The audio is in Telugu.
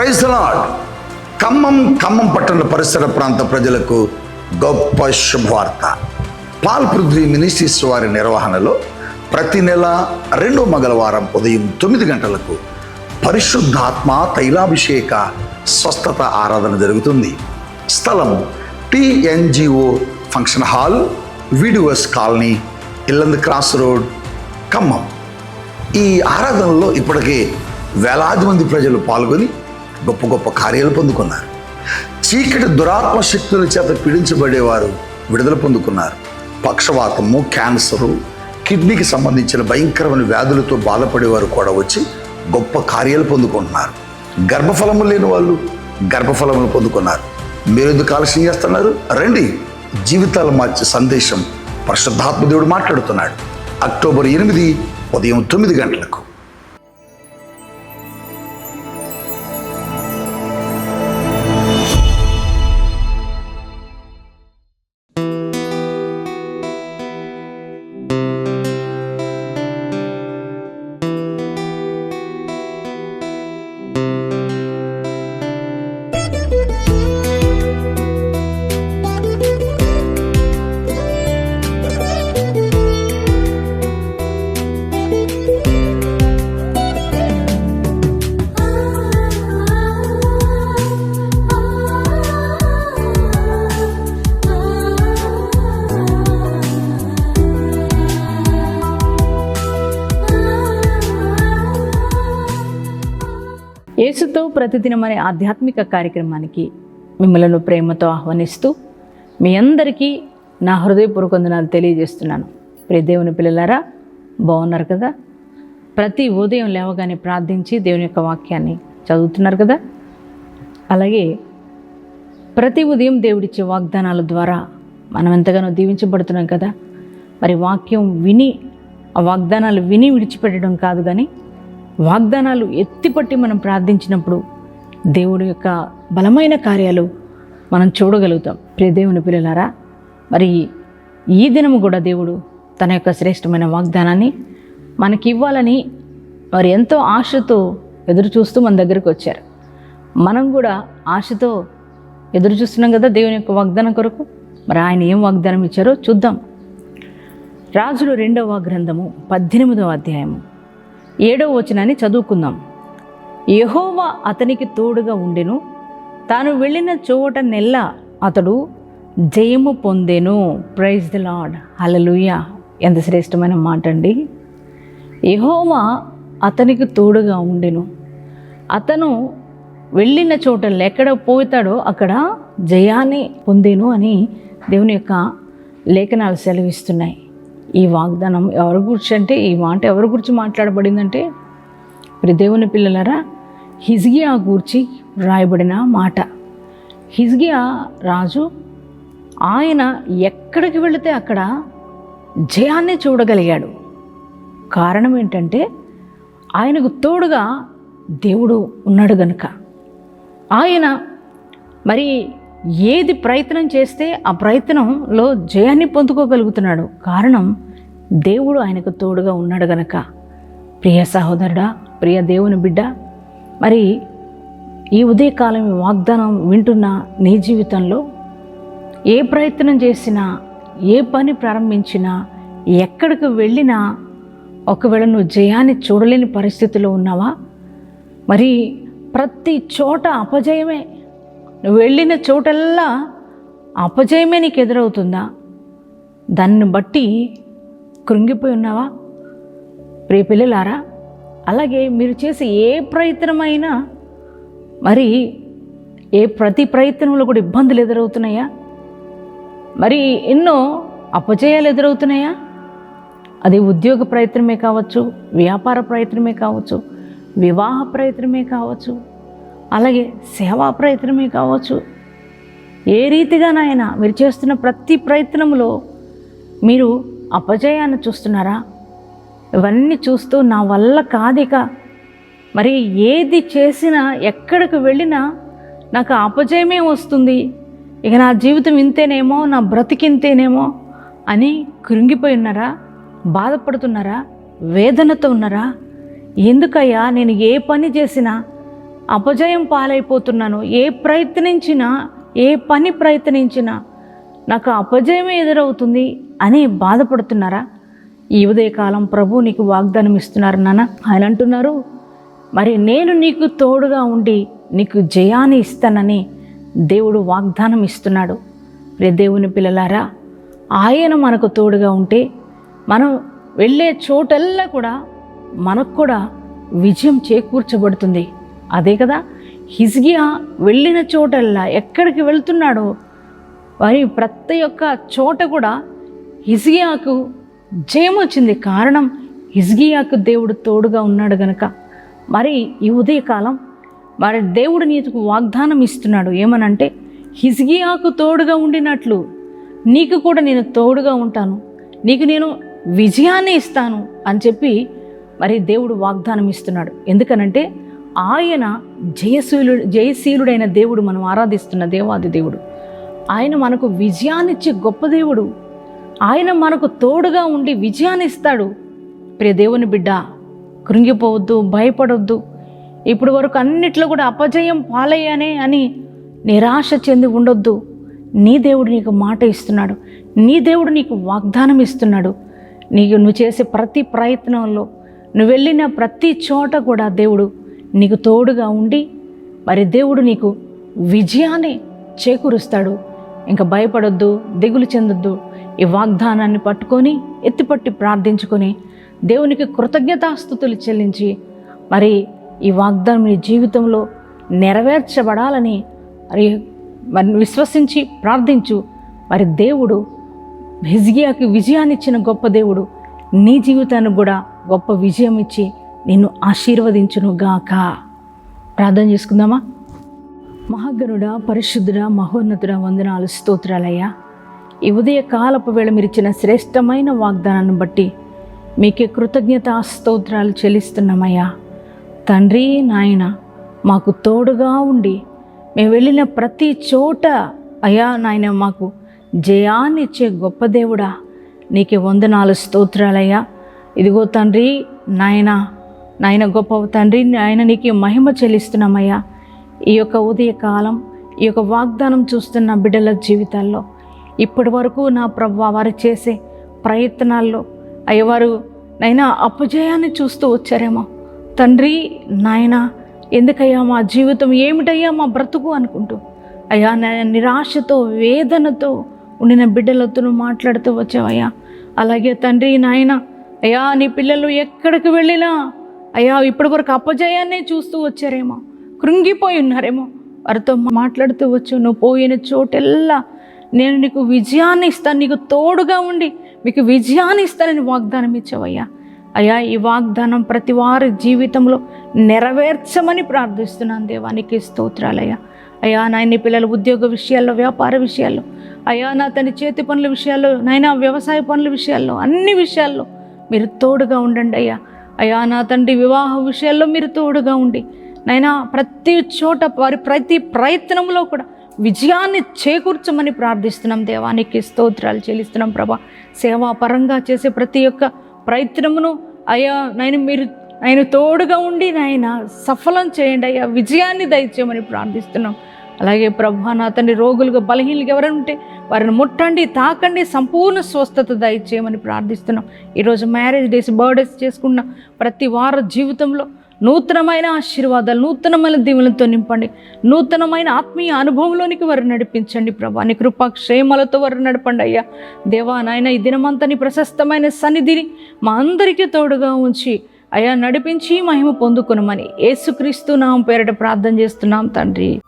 ప్రైజ్లాడ్ ఖమ్మం ఖమ్మం పట్టణ పరిసర ప్రాంత ప్రజలకు గొప్ప శుభవార్త. పాల్ పృథ్వీ మినిస్ట్రీస్ వారి నిర్వహణలో ప్రతి నెల రెండో మంగళవారం ఉదయం తొమ్మిది గంటలకు పరిశుద్ధాత్మ తైలాభిషేక స్వస్థత ఆరాధన జరుగుతుంది. స్థలం T N G O function hall VDOs colony Yellandu cross road Khammam. ఈ ఆరాధనలో ఇప్పటికే వేలాది మంది ప్రజలు పాల్గొని గొప్ప గొప్ప కార్యాలు పొందుకున్నారు. చీకటి దురాత్మ శక్తుల చేత పీడించబడేవారు విడుదల పొందుకున్నారు. పక్షవాతము క్యాన్సరు కిడ్నీకి సంబంధించిన భయంకరమైన వ్యాధులతో బాధపడేవారు కూడా వచ్చి గొప్ప కార్యాలు పొందుకుంటున్నారు. గర్భఫలము లేని వాళ్ళు గర్భఫలములు పొందుకున్నారు. మీరు ఎందుకు ఆలస్యం చేస్తున్నారు? రండి జీవితాలు మార్చే సందేశం పరిశుద్ధాత్మ దేవుడు మాట్లాడుతున్నాడు. అక్టోబర్ ఎనిమిది ఉదయం తొమ్మిది గంటలకు. యేసుతో ప్రతిదినం అనే ఆధ్యాత్మిక కార్యక్రమానికి మిమ్మలను ప్రేమతో ఆహ్వానిస్తూ మీ అందరికీ నా హృదయపూర్వక వందనాలు తెలియజేస్తున్నాను. ప్రియ దేవుని పిల్లలారా బాగున్నారు కదా? ప్రతి ఉదయం లేవగానే ప్రార్థించి దేవుని యొక్క వాక్యాన్ని చదువుతున్నారు కదా? అలాగే ప్రతి ఉదయం దేవుడిచ్చే వాగ్దానాల ద్వారా మనం ఎంతగానో దీవించబడుతున్నాం కదా? మరి వాక్యం విని ఆ వాగ్దానాలు విని విడిచిపెట్టడం కాదు కానీ వాగ్దానాలు ఎత్తిపట్టి మనం ప్రార్థించినప్పుడు దేవుడి యొక్క బలమైన కార్యాలు మనం చూడగలుగుతాం. ప్రియ దేవుని పిల్లలారా మరి ఈ దినము కూడా దేవుడు తన యొక్క శ్రేష్టమైన వాగ్దానాన్ని మనకి ఇవ్వాలని వారు ఎంతో ఆశతో ఎదురు చూస్తూ మన దగ్గరికి వచ్చారు. మనం కూడా ఆశతో ఎదురు చూస్తున్నాం కదా దేవుని యొక్క వాగ్దానం కొరకు. మరి ఆయన ఏం వాగ్దానం ఇచ్చారో చూద్దాం. రాజులు రెండవ గ్రంథము పద్దెనిమిదవ అధ్యాయము. ఏడవ వచనాన్ని చదువుకుందాం. యహోవా అతనికి తోడుగా ఉండెను. తాను వెళ్ళిన చోట నెల్ల అతడు జయము పొందెను. ప్రైజ్ ద లాడ్ హల్లెలూయా ఎంత శ్రేష్టమైన మాట అండి యహోవా అతనికి తోడుగా ఉండెను. అతను వెళ్ళిన చోట ఎక్కడ పోతాడో అక్కడ జయాన్ని పొందేను అని దేవుని యొక్క లేఖనాలు సెలవిస్తున్నాయి. ఈ వాగ్దానం ఎవరి గురించి అంటే ఈ మాట ఎవరి గురించి మాట్లాడబడిందంటే మరి దేవుని పిల్లలరా హిజ్గియా గూర్చి రాయబడిన మాట. హిజ్గియా రాజు ఆయన ఎక్కడికి వెళితే అక్కడ జయాన్ని చూడగలిగాడు. కారణం ఏంటంటే ఆయనకు తోడుగా దేవుడు ఉన్నాడు గనుక. ఆయన మరి ఏది ప్రయత్నం చేస్తే ఆ ప్రయత్నంలో జయాన్ని పొందుకోగలుగుతున్నాడు. కారణం దేవుడు ఆయనకు తోడుగా ఉన్నాడు గనక. ప్రియ సహోదరుడా ప్రియ దేవుని బిడ్డ మరి ఈ ఉదయకాలం వాగ్దానం వింటున్న నీ జీవితంలో ఏ ప్రయత్నం చేసినా ఏ పని ప్రారంభించినా ఎక్కడికి వెళ్ళినా ఒకవేళ నువ్వు జయాన్ని చూడలేని పరిస్థితిలో ఉన్నావా? మరి ప్రతి చోట అపజయమే. నువ్వు వెళ్ళిన చోటల్లా అపజయమే నీకు ఎదురవుతుందా? దాన్ని బట్టి కృంగిపోయి ఉన్నావా? ప్రియ పిల్లలారా అలాగే మీరు చేసే ఏ ప్రయత్నమైనా మరి ఏ ప్రతి ప్రయత్నంలో కూడా ఇబ్బందులు ఎదురవుతున్నాయా? మరి ఎన్నో అపజయాలు ఎదురవుతున్నాయా? అది ఉద్యోగ ప్రయత్నమే కావచ్చు వ్యాపార ప్రయత్నమే కావచ్చు వివాహ ప్రయత్నమే కావచ్చు అలాగే సేవా ప్రయత్నమే కావచ్చు. ఏ రీతిగానైనా మీరు చేస్తున్న ప్రతి ప్రయత్నంలో మీరు అపజయాన్ని చూస్తున్నారా? ఇవన్నీ చూస్తూ నా వల్ల కాదిక. మరి ఏది చేసినా ఎక్కడికి వెళ్ళినా నాకు అపజయమే వస్తుంది. ఇక నా జీవితం ఇంతేనేమో నా బ్రతికింతేనేమో అని కృంగిపోయి ఉన్నారా? బాధపడుతున్నారా? వేదనతో ఉన్నారా? ఎందుకయ్యా నేను ఏ పని చేసినా అపజయం పాలైపోతున్నాను. ఏ ప్రయత్నించినా ఏ పని ప్రయత్నించినా నాకు అపజయమే ఎదురవుతుంది అని బాధపడుతున్నారా? ఈ ఉదయకాలం ప్రభు నీకు వాగ్దానం ఇస్తున్నారు నాన్న ఆయన అంటున్నారు మరి నేను నీకు తోడుగా ఉండి నీకు జయాన్ని ఇస్తానని దేవుడు వాగ్దానం ఇస్తున్నాడు. రే దేవుని పిల్లలారా ఆయన మనకు తోడుగా ఉంటే మనం వెళ్ళే చోటల్లా కూడా మనకు కూడా విజయం చేకూర్చబడుతుంది. అదే కదా హిజ్గియా వెళ్ళిన చోటల్లా ఎక్కడికి వెళ్తున్నాడో మరి ప్రతి ఒక్క చోట కూడా హిజ్గియాకు జయం వచ్చింది. కారణం హిజ్గియాకు దేవుడు తోడుగా ఉన్నాడు గనక. మరి ఈ ఉదయకాలం మరి దేవుడు నీకు వాగ్దానం ఇస్తున్నాడు. ఏమనంటే హిజ్గియాకు తోడుగా ఉండినట్లు నీకు కూడా నేను తోడుగా ఉంటాను. నీకు నేను విజయాన్ని ఇస్తాను అని చెప్పి మరి దేవుడు వాగ్దానం ఇస్తున్నాడు. ఎందుకనంటే ఆయన జయశీలు జయశీలుడైన దేవుడు మనం ఆరాధిస్తున్న దేవాది దేవుడు. ఆయన మనకు విజయాన్నిచ్చే గొప్ప దేవుడు. ఆయన మనకు తోడుగా ఉండి విజయాన్ని ఇస్తాడు ప్రియ దేవుని బిడ్డ కృంగిపోవద్దు భయపడొద్దు. ఇప్పుడు వరకు అన్నిట్లో కూడా అపజయం పాలయ్యానే అని నిరాశ చెంది ఉండొద్దు. నీ దేవుడు నీకు మాట ఇస్తున్నాడు. నీ దేవుడు నీకు వాగ్దానం ఇస్తున్నాడు. నీకు నువ్వు చేసే ప్రతి ప్రయత్నంలో నువ్వు వెళ్ళిన ప్రతి చోట కూడా దేవుడు నీకు తోడుగా ఉండి మరి దేవుడు నీకు విజయాన్ని చేకూరుస్తాడు. ఇంకా భయపడొద్దు దిగులు చెందొద్దు. ఈ వాగ్దానాన్ని పట్టుకొని ఎత్తిపట్టి ప్రార్థించుకొని దేవునికి కృతజ్ఞతాస్థుతులు చెల్లించి మరి ఈ వాగ్దానం నీ జీవితంలో నెరవేర్చబడాలని మరి మరి విశ్వసించి ప్రార్థించు. మరి దేవుడు హిజ్గియాకి విజయాన్ని ఇచ్చిన గొప్ప దేవుడు నీ జీవితానికి కూడా గొప్ప విజయం ఇచ్చి నిన్ను ఆశీర్వదించునుగాక. ప్రార్థన చేసుకుందామా? మహాగణుడా పరిశుద్ధుడా మహోన్నతుడ వందనాలు స్తోత్రాలయ్యా. ఈ ఉదయ కాలపు వేళ మీరు ఇచ్చిన శ్రేష్టమైన వాగ్దానాన్ని బట్టి మీకే కృతజ్ఞత స్తోత్రాలు చెల్లిస్తున్నామయ్యా. తండ్రి నాయన మాకు తోడుగా ఉండి మేము వెళ్ళిన ప్రతి చోట అయ్యా నాయన మాకు జయాన్ని ఇచ్చే గొప్ప దేవుడా. నీకే వందనాలు స్తోత్రాలయ్యా. ఇదిగో తండ్రి నాయనా నాయన గొప్ప తండ్రి నాయన నీకు మహిమ చెల్లిస్తున్నామయ్యా. ఈ యొక్క ఉదయకాలం ఈ యొక్క వాగ్దానం చూస్తున్న బిడ్డల జీవితాల్లో ఇప్పటి వరకు నా ప్రభు వారు చేసే ప్రయత్నాల్లో అయ్యవారు నైనా అపజయాన్ని చూస్తూ వచ్చారేమో. తండ్రి నాయన ఎందుకయ్యా మా జీవితం ఏమిటయ్యా మా బ్రతుకు అనుకుంటూ అయ్యా నా- నిరాశతో వేదనతో ఉండిన బిడ్డలతో మాట్లాడుతూ వచ్చావయ్యా. అలాగే తండ్రి నాయన అయ్యా నీ పిల్లలు ఎక్కడికి వెళ్ళినా అయ్యా ఇప్పటి వరకు అపజయాన్నే చూస్తూ వచ్చారేమో కృంగిపోయి ఉన్నారేమో. వారితో మాట్లాడుతూ వచ్చు నువ్వు పోయిన చోటెల్లా నేను నీకు విజయాన్ని ఇస్తాను నీకు తోడుగా ఉండి మీకు విజయాన్ని ఇస్తానని వాగ్దానం ఇచ్చావయ్యా. అయ్యా ఈ వాగ్దానం ప్రతి వారి జీవితంలో నెరవేర్చమని ప్రార్థిస్తున్నాను దేవానికి స్తోత్రాలయ్యా. అయ్యా నాయన పిల్లల ఉద్యోగ విషయాల్లో వ్యాపార విషయాల్లో అయ్యా నా తన చేతి పనుల విషయాల్లో నాయన వ్యవసాయ పనుల విషయాల్లో అన్ని విషయాల్లో మీరు తోడుగా ఉండండి అయ్యా. అయ్యా నా తండ్రి వివాహ విషయాల్లో మీరు తోడుగా ఉండి నైనా ప్రతి చోట వారి ప్రతి ప్రయత్నంలో కూడా విజయాన్ని చేకూర్చమని ప్రార్థిస్తున్నాం దేవానికి స్తోత్రాలు చెల్లిస్తున్నాం ప్రభా. సేవా పరంగా చేసే ప్రతి ఒక్క ప్రయత్నమును అయ్యా నేను మీరు ఆయన తోడుగా ఉండి నాయన సఫలం చేయండి అయ్యా. విజయాన్ని దయచేయమని ప్రార్థిస్తున్నాం. అలాగే ప్రభు నా తండ్రి రోగులుగా బలహీనలుగా ఎవరైనా ఉంటే వారిని ముట్టండి తాకండి సంపూర్ణ స్వస్థత దయచేయమని ప్రార్థిస్తున్నాం. ఈరోజు మ్యారేజ్ డేస్ బర్త్డేస్ చేసుకున్న ప్రతి వార జీవితంలో నూతనమైన ఆశీర్వాదాలు నూతనమైన దీవులతో నింపండి. నూతనమైన ఆత్మీయ అనుభవంలోనికి వారు నడిపించండి ప్రభా. నీ కృపా క్షేమాలతో వారు నడపండి అయ్యా. దేవా నాయన ఈ దినమంతని ప్రశస్తమైన సన్నిధిని మా అందరికీ తోడుగా ఉంచి అయ్యా నడిపించి మహిమ పొందుకునమని యేసుక్రీస్తు నామం పేరట ప్రార్థన చేస్తున్నాం తండ్రి.